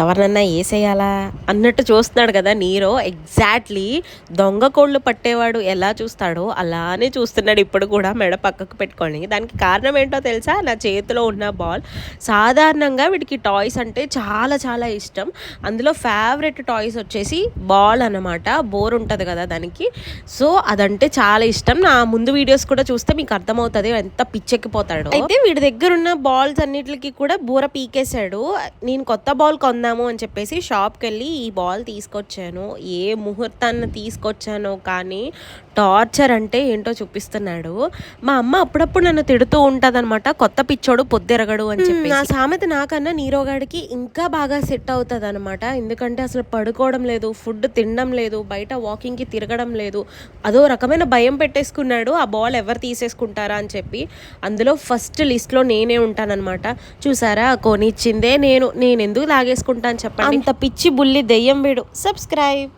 ఎవరినన్నా వేసేయాలా అన్నట్టు చూస్తున్నాడు కదా నీరో. ఎగ్జాక్ట్లీ దొంగ కోళ్ళు పట్టేవాడు ఎలా చూస్తాడో అలానే చూస్తున్నాడు ఇప్పుడు కూడా మెడ పక్కకు పెట్టుకోండి దానికి కారణం ఏంటో తెలుసా? నా చేతిలో ఉన్న బాల్. సాధారణంగా వీడికి టాయ్స్ అంటే చాలా చాలా ఇష్టం. అందులో ఫేవరెట్ టాయ్స్ వచ్చేసి బాల్ అన్నమాట. బోర్ ఉంటుంది కదా దానికి. సో అదంటే చాలా ఇష్టం. నా ముందు వీడియోస్ కూడా చూస్తే మీకు అర్థమవుతుంది ఎంత పిచ్చెక్కిపోతాడు. అయితే వీడి దగ్గర ఉన్న బాల్స్ అన్నిటికి కూడా బూర పీకేశాడు. నేను కొత్త బాల్ తీసుకుందాము అని చెప్పేసి షాప్కి వెళ్ళి ఈ బాల్ తీసుకొచ్చాను. ఏ ముహూర్తాన్ని తీసుకొచ్చానో కానీ టార్చర్ అంటే ఏంటో చూపిస్తున్నాడు. మా అమ్మ అప్పుడప్పుడు నన్ను తిడుతూ ఉంటదన్నమాట. కొత్త పిచ్చోడు పొద్దురగడు అని చెప్పి నా సామెత నాకన్నా నీరోగాడికి ఇంకా బాగా సెట్ అవుతుంది అనమాట ఎందుకంటే అసలు పడుకోవడం లేదు ఫుడ్ తినడం లేదు బయట వాకింగ్కి తిరగడం లేదు. అదో రకమైన భయం పెట్టేసుకున్నాడు. ఆ బాల్ ఎవరు తీసేసుకుంటారా అని చెప్పి. అందులో ఫస్ట్ లిస్ట్లో నేనే ఉంటానన్నమాట. చూసారా? కొనిచ్చిందే నేను. నేను ఎందుకు లాగేసుకుంటాను చెప్పండి. అంత పిచ్చి బుల్లి దెయ్యం వీడు. సబ్స్క్రైబ్.